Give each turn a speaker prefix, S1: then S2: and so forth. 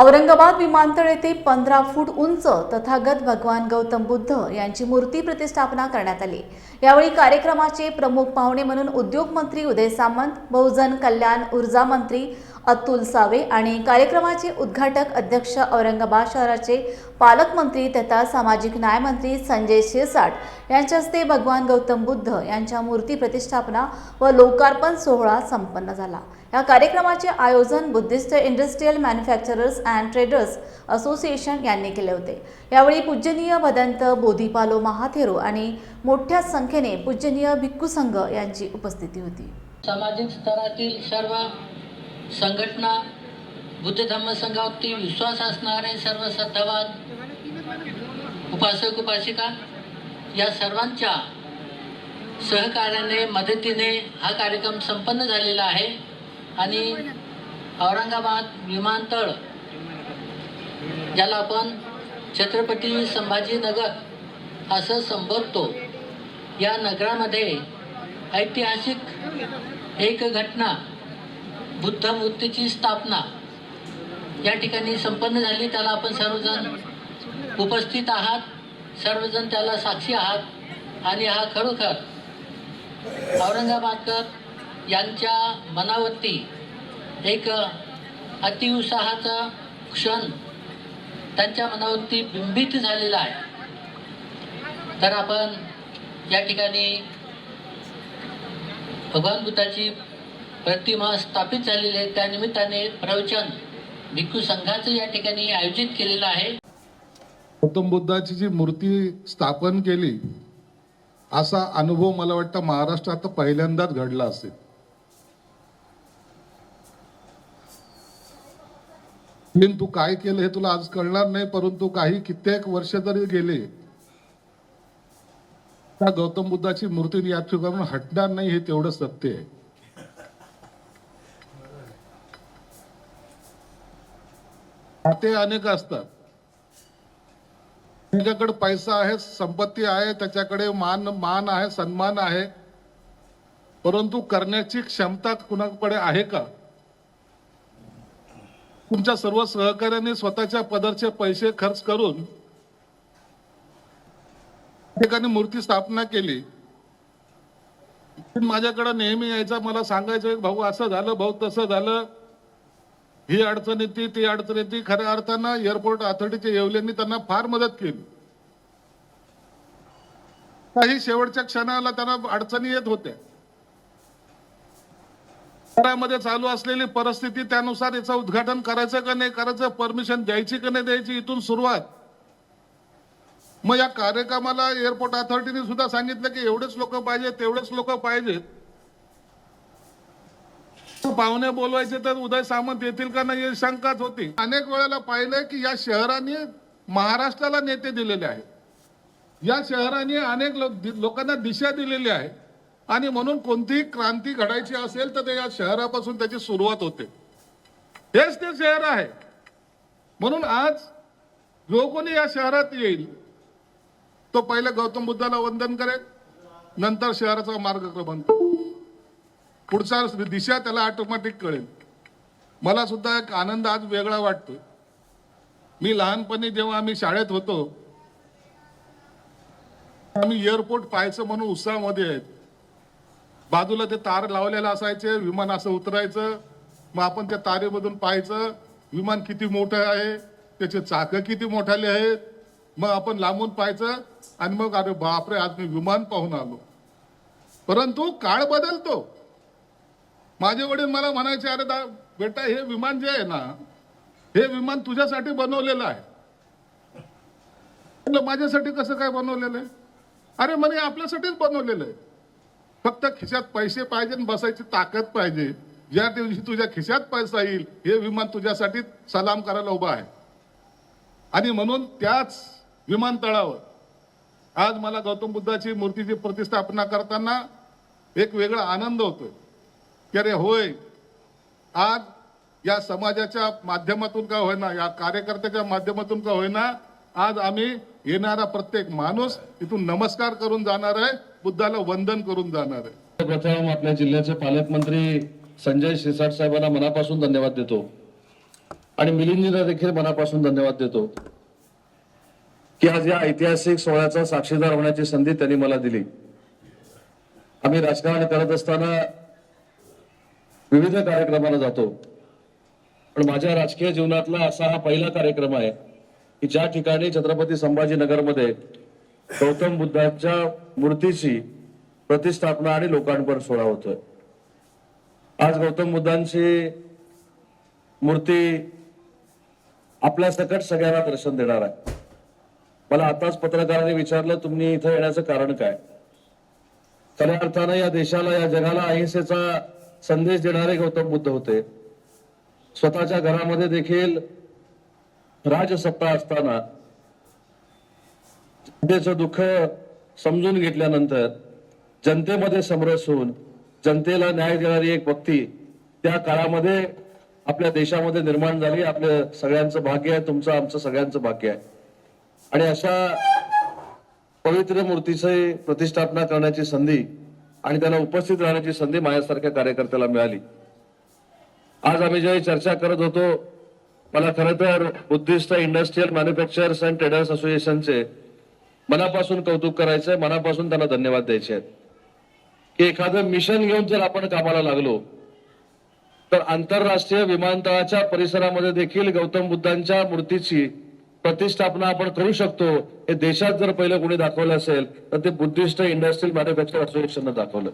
S1: औरंगाबाद विमानतळ येथे पंधरा फूट उंच तथागत भगवान गौतम बुद्ध यांची मूर्ती प्रतिष्ठापना करण्यात आली. यावेळी कार्यक्रमाचे प्रमुख पाहुणे म्हणून उद्योगमंत्री उदय सामंत बहुजन कल्याण ऊर्जा मंत्री अतुल सावे आणि कार्यक्रमाचे उद्घाटक अध्यक्ष औरंगाबाद शहराचे पालकमंत्री तथा सामाजिक न्याय मंत्री संजय शिरसाट यांच्या हस्ते भगवान गौतम बुद्ध यांच्या मूर्ती प्रतिष्ठापना व लोकार्पण सोहळा संपन्न झाला. या कार्यक्रमाचे आयोजन Buddhist industrial manufacturers and traders association यांनी केले होते. यावेळी पूजनीय भदंत बोधीपालो महाथेरो आणि मोठ्या संख्येने पूजनीय भिक्खू संघ यांची उपस्थिती होती.
S2: सामाजिक स्तरातील सर्व संघटना बुद्ध धम्म संघावरती विश्वास असणारे सर्व सत्तावाद उपासक उपासिका या सर्वांच्या सहकार्याने मदतीने हा कार्यक्रम संपन्न झालेला आहे. आणि औरंगाबाद विमानतळ ज्याला आपण छत्रपती संभाजीनगर असं संबोधतो या नगरामध्ये ऐतिहासिक एक घटना बुद्ध मूर्तीची स्थापना या ठिकाणी संपन्न झाली. त्याला आपण सर्वजण उपस्थित आहात सर्वजण त्याला साक्षी आहात. आणि हा खरोखर औरंगाबादकर यांच्या मनावरती एक अतिउत्साहाचा क्षण त्यांच्या मनावरती बिंबित झालेला आहे. तर आपण या ठिकाणी भगवान बुद्धाची प्रतिमा स्थापित झालेली आहे. त्यानिमित्ताने प्रवचन भिक्खू संघाचं या ठिकाणी आयोजित केलेलं आहे.
S3: गौतम बुद्धाची जी मूर्ती स्थापन केली असा अनुभव मला वाटतं महाराष्ट्रात पहिल्यांदाच घडला असेल. तीन तू काय केलं हे तुला आज कळणार नाही परंतु काही कित्येक वर्ष जरी गेले त्या गौतम बुद्धाची मूर्ती या ठिकाणून हटणार नाही हे तेवढं सत्य आहे. खाते अनेक असतात. त्याच्याकडे पैसा आहे संपत्ती आहे त्याच्याकडे मान मान आहे सन्मान आहे परंतु करण्याची क्षमता कुणाकडे आहे का? तुमच्या सर्व सहकार्याने स्वतःच्या पदरचे पैसे खर्च करून ठिकाणी मूर्ती स्थापना केली. पण माझ्याकडे नेहमी यायचा मला सांगायचं भाऊ असं झालं भाऊ तसं झालं. ही अडचण येते ती अडचण येते. खऱ्या अर्थानं एअरपोर्ट अथॉरिटीच्या येवल्यांनी त्यांना फार मदत केली. काही शेवटच्या क्षणाला त्यांना अडचणी येत होत्या. शहरामध्ये चालू असलेली परिस्थिती त्यानुसार याचं उद्घाटन करायचं का नाही करायचं परमिशन द्यायची का नाही द्यायची इथून सुरुवात. मग या कार्यक्रमाला एअरपोर्ट अथॉरिटीने सुद्धा सांगितलं की एवढेच लोक पाहिजे तेवढेच लोक पाहिजेत पाहुणे बोलवायचे तर उदय सामंत येतील का नाही शंकाच होती. अनेक वेळेला पाहिलंय की या शहराने महाराष्ट्राला नेते दिलेले आहेत. या शहराने अनेक लोक लोकांना दिशा दिलेली आहे. आणि म्हणून कोणतीही क्रांती घडायची असेल तर ते या शहरापासून त्याची सुरुवात होते. हेच ते शहर आहे. म्हणून आज जो कोणी या शहरात येईल तो पहिले गौतम बुद्धाला वंदन करेल नंतर शहराचा मार्गक्रमण पुढचा दिशा त्याला ऑटोमॅटिक कळेल. मला सुद्धा एक आनंद आज वेगळा वाटतो मी लहानपणी जेव्हा आम्ही शाळेत होतो आम्ही एअरपोर्ट पाहायचं म्हणून उत्साहामध्ये आहेत. बाजूला ते तार लावलेलं असायचे विमान असं उतरायचं मग आपण त्या तारेमधून पाहायचं विमान किती मोठं आहे त्याचे चाकं किती मोठाले आहेत मग आपण लांबून पाहायचं आणि मग अरे बापरे आज मी विमान पाहून आलो. परंतु काळ बदलतो. माझे वडील मला म्हणायचे अरे दा बेटा हे विमान जे आहे ना हे विमान तुझ्यासाठी बनवलेलं आहे. माझ्यासाठी कसं काय बनवलेलं आहे? अरे म्हणे आपल्यासाठीच बनवलेलं आहे. फक्त खिशात पैसे पाहिजे आणि बसायची ताकद पाहिजे. ज्या दिवशी तुझ्या खिशात पैसा येईल हे विमान तुझ्यासाठी सलाम करायला उभं आहे. आणि म्हणून त्याच विमानतळावर आज मला गौतम बुद्धाची मूर्तीची प्रतिष्ठापना करताना एक वेगळा आनंद होतोय. की अरे होय आज या समाजाच्या माध्यमातून का होईना या कार्यकर्त्याच्या माध्यमातून का होईना आज आम्ही येणारा प्रत्येक माणूस इथून नमस्कार करून जाणार आहे. बुद्धाला वंदन करून जाणार आहे.
S4: प्रथम आपल्या जिल्ह्याचे पालकमंत्री संजय शिरसाट साहेबांना मनापासून धन्यवाद देतो. आणि मिलिंदजींना देखील मनापासून धन्यवाद देतो. की आज या ऐतिहासिक सोहळ्याचा साक्षीदार होण्याची संधी त्यांनी मला दिली. आम्ही राजकारण करत असताना विविध कार्यक्रमाला जातो. पण माझ्या राजकीय जीवनातला असा हा पहिला कार्यक्रम आहे की ज्या ठिकाणी छत्रपती संभाजीनगरमध्ये गौतम बुद्धांच्या मूर्तीची प्रतिष्ठापना आणि लोकांपर सोहळा होतोय. आज गौतम बुद्धांची मूर्ती आपल्या सकट सगळ्यांना दर्शन देणार आहे. मला आताच पत्रकारांनी विचारलं तुम्ही इथं येण्याचं कारण काय? खऱ्या अर्थानं या देशाला या जगाला अहिंसेचा संदेश देणारे गौतम बुद्ध होते. स्वतःच्या घरामध्ये देखील राजसत्ता असताना जनतेचं दुःख समजून घेतल्यानंतर जनतेमध्ये समरस होऊन जनतेला न्याय देणारी एक व्यक्ती त्या काळामध्ये आपल्या देशामध्ये निर्माण झाली. आपल्या सगळ्यांचं भाग्य आहे. तुमचं आमचं सगळ्यांचं भाग्य आहे. आणि अशा पवित्र मूर्तीची प्रतिष्ठापना करण्याची संधी आणि त्याला उपस्थित राहण्याची संधी माझ्यासारख्या कार्यकर्त्याला मिळाली. आज आम्ही जेव्हा चर्चा करत होतो मला खरं तर Buddhist industrial manufacturers and traders असोसिएशनचे मनापासून कौतुक करायचंय मनापासून त्याला धन्यवाद द्यायचे आहेत. की एखादं मिशन घेऊन जर आपण कामाला लागलो तर आंतरराष्ट्रीय विमानतळाच्या परिसरामध्ये देखील गौतम बुद्धांच्या मूर्तीची प्रतिष्ठापना आपण करू शकतो. हे देशात जर पहिलं कोणी दाखवलं असेल तर ते बुद्धिस्ट इंडस्ट्रियल मॅन्युफॅक्चर असोसिएशननं दाखवलं.